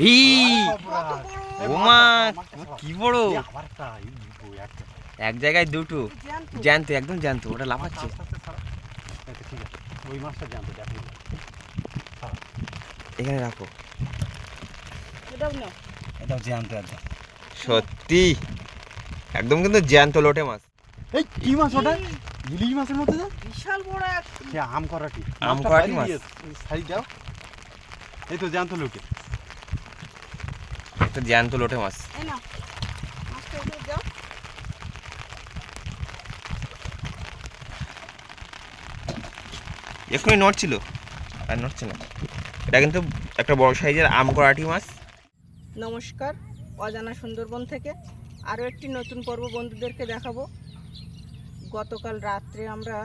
ই ওমা কি বড়? এক জায়গায় দুটো। জ্যান্ত। একদম জ্যান্ত ওটা লাফাচ্ছে। ওই মাছটা জানতো এখানে রাখো। এটাও না একদম। সত্যি? একদম কিন্তু জ্যান্ত লোটে মাছ। এই কি মাছ ওটা? ইলিশ মাছের মধ্যে যা? বিশাল বড় এক। আম করাটি। আম করাটি মাছ। সাইড দাও। এই তো জানতো লোকে একটা জ্যান্ত লোটে মাছ। এক্ষুনি নড়ছিল। আর নড়ছে না। এটা কিন্তু একটা বড় সাইজের আম করাটি মাছ। নমস্কার অজানা সুন্দরবন থেকে আরও একটি নতুন পর্ব বন্ধুদেরকে দেখাবো। গতকাল রাত্রে আমরা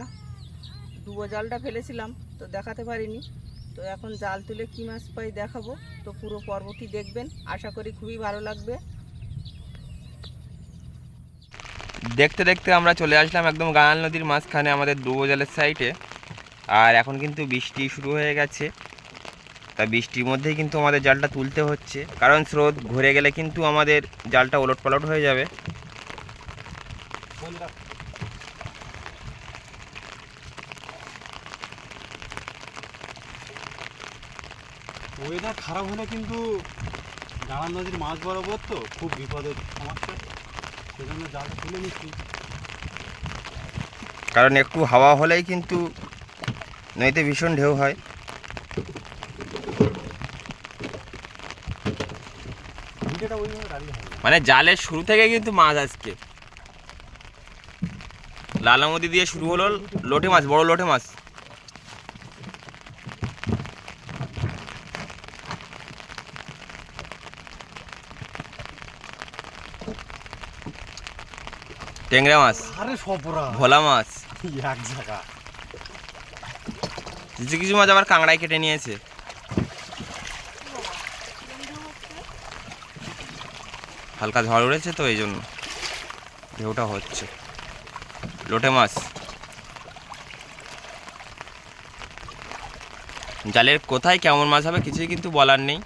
ডুবো জালটা ফেলেছিলাম তো দেখাতে পারিনি। তো এখন জাল তুলে কী মাছ পাই দেখাবো। তো পুরো পর্বটি দেখবেন, আশা করি খুবই ভালো লাগবে। দেখতে দেখতে আমরা চলে আসলাম একদম গানাল নদীর মাঝখানে আমাদের ডুবোজালের সাইডে আর এখন কিন্তু বৃষ্টি শুরু হয়ে গেছে। তা বৃষ্টির মধ্যেই কিন্তু আমাদের জালটা তুলতে হচ্ছে। কারণ স্রোত ঘুরে গেলে কিন্তু আমাদের জালটা ওলট পালট হয়ে যাবে। ওয়েদার খারাপ হলে কিন্তু গাড়া নদীর মাছ বরাবর তো খুব বিপদের সমস্যা। সেজন্য জালটা তুলে নিচ্ছি। কারণ একটু হাওয়া হলেই কিন্তু নদীতে ভীষণ ঢেউ হয়। মানে জালের শুরু থেকে কিন্তু মাছ আজকে। লালামদি দিয়ে শুরু হলো লোটে মাছ বড় লোটে মাছ। ট্যাংরা মাছ। আরে সপরা ভোলা মাছ। এক জায়গা। কিছু কিছু মাছ আবার কাঁকড়ায় কেটে নিয়েছে। হালকা ঝড় উড়েছে তো এই জন্য ঢেউটা হচ্ছে। লোটে মাছ। জালের কোথায় কেমন মাছ হবে কিছুই কিন্তু বলার নেই?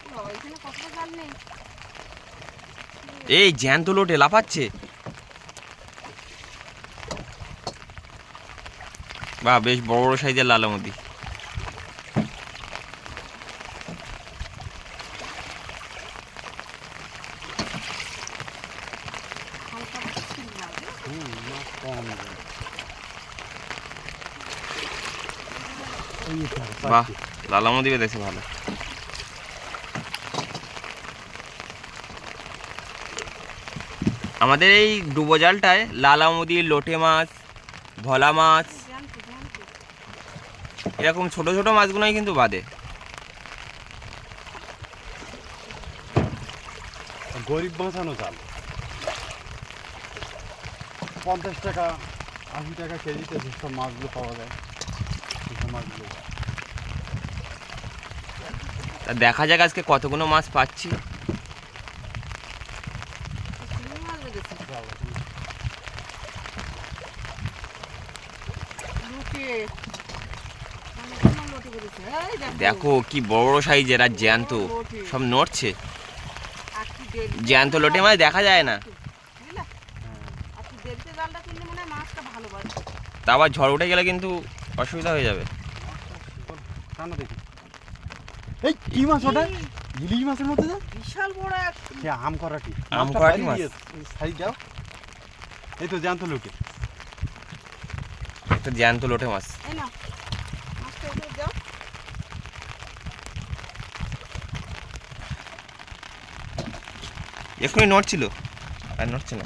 এই জ্যান্ত লোটে লাফাচ্ছে। বাহ বেশ বড় বড় সাইজের তো, বাহ। লালামতি বেঁধেছে ভালো আমাদের এই ডুবো জালটায় লালামুদি লোটে মাছ ভোলা মাছ এরকম ছোট ছোট মাছগুলোই কিন্তু বাদে। গরিব বাঁচানো চাল। পঞ্চাশ টাকা আশি টাকা কেজিতে যেসব মাছগুলো পাওয়া যায় সেসব মাছগুলো। তা দেখা যাক আজকে কতগুলো মাছ পাচ্ছি মাছ বেঁধেছে লুটে অনেকগুলো লুটে বেঁধেছে এই দেখো। কি বড় বড় সাইজের আর জ্যান্ত। সব নড়ছে। জ্যান্ত লোটে মাছ দেখা যায় না। মনে তা আবার ঝড় উঠে গেলে কিন্তু অসুবিধা হয়ে যাবে। এই কি মাছ ওটা? ইলিশ। মাছের মধ্যে যা? বিশাল বড় এক। সে আম করাটি। আম করাটি মাছ? দাও। এই তো জানতো লোকে একটা জ্যান্ত লোটে মাছ। এই না মাছটা একটু দাও এক্ষুনি নড়ছিল আর নড়ছে না।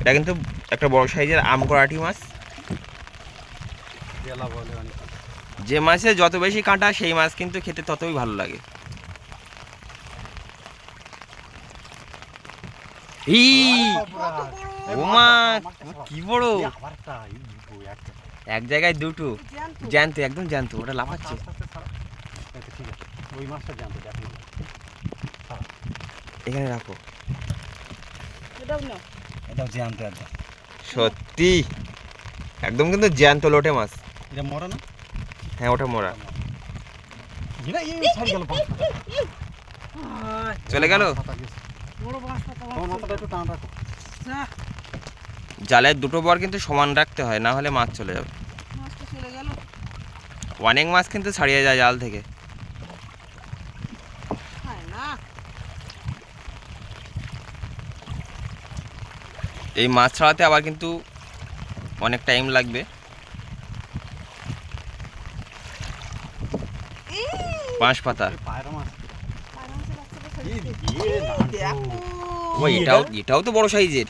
এটা কিন্তু একটা বড় সাইজের আম করাটি মাছ। যে মাছে যত বেশি কাঁটা সেই মাছ কিন্তু খেতে ততই ভালো লাগে। ওমা কি বড়? এক জায়গায় দুটো। জ্যান্ত একদম জ্যান্ত ওটা লাফাচ্ছে। এখানে আস্তে ছাড়া। এই তো ঠিক আছে ওই মাছটা জানতো দেখো এখানে রাখো এটাও জানতো একদম সত্যি? একদম কিন্তু জ্যান্ত লোটে মাছ। এটা মরে না? হ্যাঁ ওটা মোরা। চলে গেল? জালের দুটো বর কিন্তু সমান রাখতে হয় না হলে মাছ চলে যাবে। মাছটা চলে গেল। অনেক মাছ কিন্তু ছাড়িয়ে যায় জাল থেকে হয় না এই মাছ ছাড়াতে আবার কিন্তু অনেক টাইম লাগবে। পাঁচ পাতা। ও এটাও এটাও তো বড় সাইজের।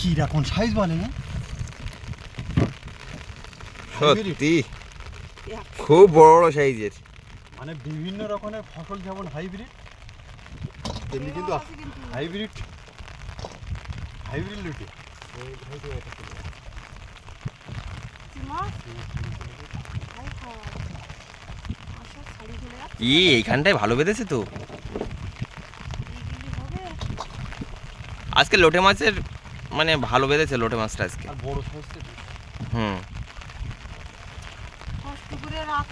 কি রকম সাইজ বলে না? সত্যি। খুব বড় বড় সাইজের। মানে বিভিন্ন রকমের ফসল যেমন হাইব্রিড তেমনি কিন্তু হাইব্রিড হাইব্রিড লুটে। ই এইখানটায় ভালো বেঁধেছে তো। আজকে লোটে মাছের মানে ভালো বেঁধেছে লোটে মাছটা আজকে। আর বড় সাইজ হুম কষ্ট করে রাত্রি এটাও জাল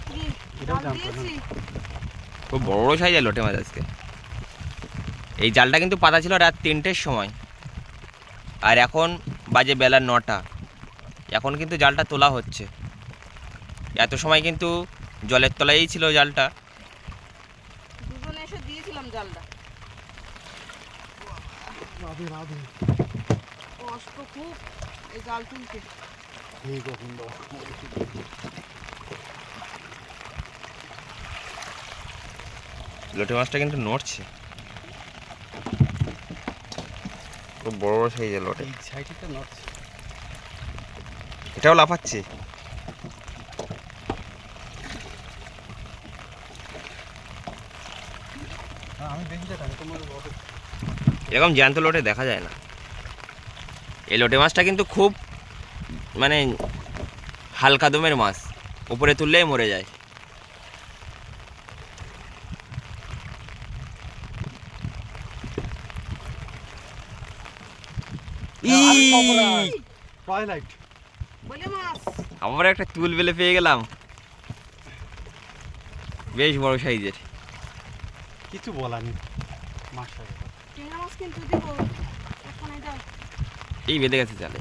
জানতো না। দিয়েছি খুব বড় বড় সাইজের লোটে মাছ আজকে। এই জালটা কিন্তু পাতা ছিল রাত তিনটের সময়। আর এখন বাজে বেলা নটা। এখন কিন্তু জালটা তোলা হচ্ছে। এত সময় কিন্তু জলের তলায়ই ছিল জালটা। দুজনে এসে দিয়েছিলাম জালটা। কষ্ট খুব এই জাল তুলতে। ঠিক আছে লোটে মাছটা কিন্তু নড়ছে। খুব বড় বড় সাইজের লোটে। এটাও লাফাচ্ছে। এরকম জ্যান্ত লোটে দেখা যায় না। এই লোটে মাছটা কিন্তু খুব মানে হালকা দমের মাছ। উপরে তুললেই মরে যায় ই! টয়লাইট আবার একটা তুল বেলে পেয়ে গেলাম। বেশ বড় সাইজের। কিছু বলার নেই। এই বেঁধে গেছে জালে।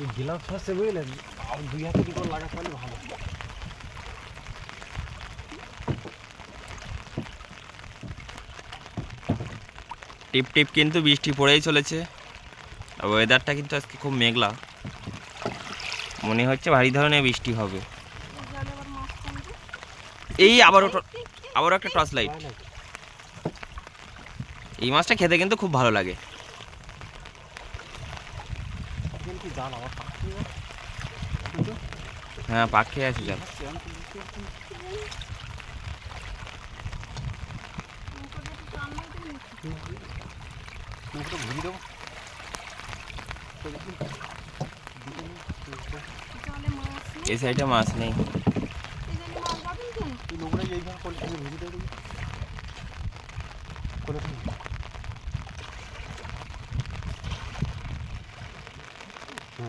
এই গিলাস আছে বুঝলেন? আর দুই হাতে দুটো লাগা পারলে ভালো টিপ টিপ কিন্তু বৃষ্টি পড়েই চলেছে। আর ওয়েদারটা কিন্তু আজকে খুব মেঘলা। মনে হচ্ছে ভারী ধরনের বৃষ্টি হবে। এই আবারও আবারও একটা টর্চ লাইট এই মাছটা খেতে কিন্তু খুব ভালো লাগে। হ্যাঁ পাক খেয়ে একটু টান মারতে নিচ্ছি। নৌকাটা ঘুরি দেবো এই সাইডে মাছ নেই।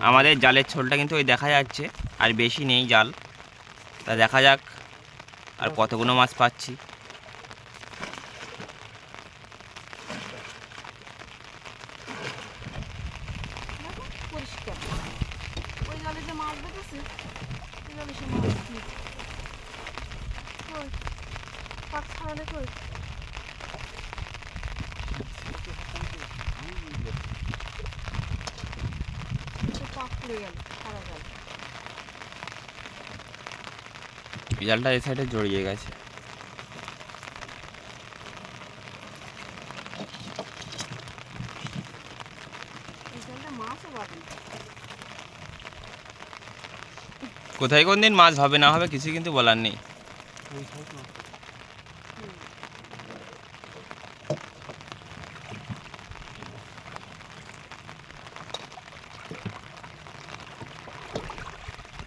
আমাদের জালের ছোলটা কিন্তু ওই দেখা যাচ্ছে, আর বেশি নেই জাল। তা দেখা যাক আর কতগুলো মাছ পাচ্ছি দেখো পরিষ্কার ওই জালে যে মাছ বেঁধেছে ওই জালে সে মাছ নেই কই কই? জালটা এই সাইডে জড়িয়ে গেছে। কোথায় কোন দিন মাছ হবে না হবে কিছু কিন্তু বলার নেই।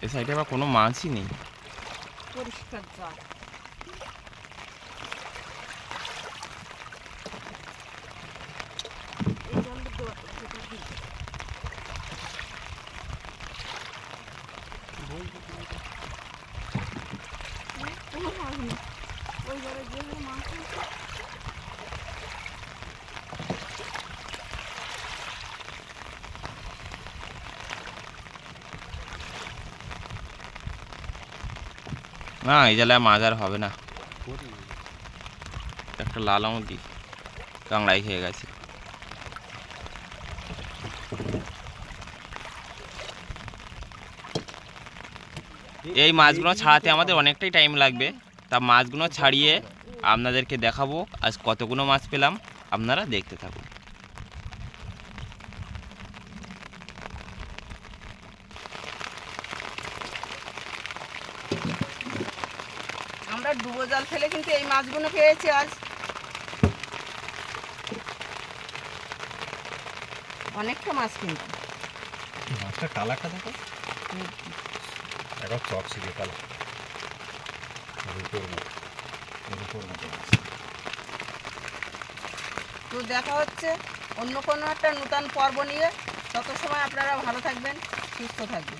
এই সাইডে আবার কোনো মাছই নেই। পরিষ্কার জাল এই জালটা তো যেটা দিই কোনো মাছ নেই ওই ঘরে যেখানে মাছ আছে না, এই জায়গায় মাছ আর হবে না। একটা লাল আমুদি কাংড়াই খেয়ে গেছে। এই মাছগুলো ছাড়াতে আমাদের অনেকটাই টাইম লাগবে। তা মাছগুলো ছাড়িয়ে আপনাদেরকে দেখাবো আজ কতগুলো মাছ পেলাম। আপনারা দেখতে থাকুন। ডুবো জাল ফেলে কিন্তু এই মাছগুলো পেয়েছি আজ। অনেকটা মাছ কিন্তু। মাছটা কালারটা দেখো। এখন চক কালার রূপোর মতো রূপোর মতো তো দেখা হচ্ছে অন্য কোনো একটা নূতন পর্ব নিয়ে। তত সময় আপনারা ভালো থাকবেন সুস্থ থাকবেন।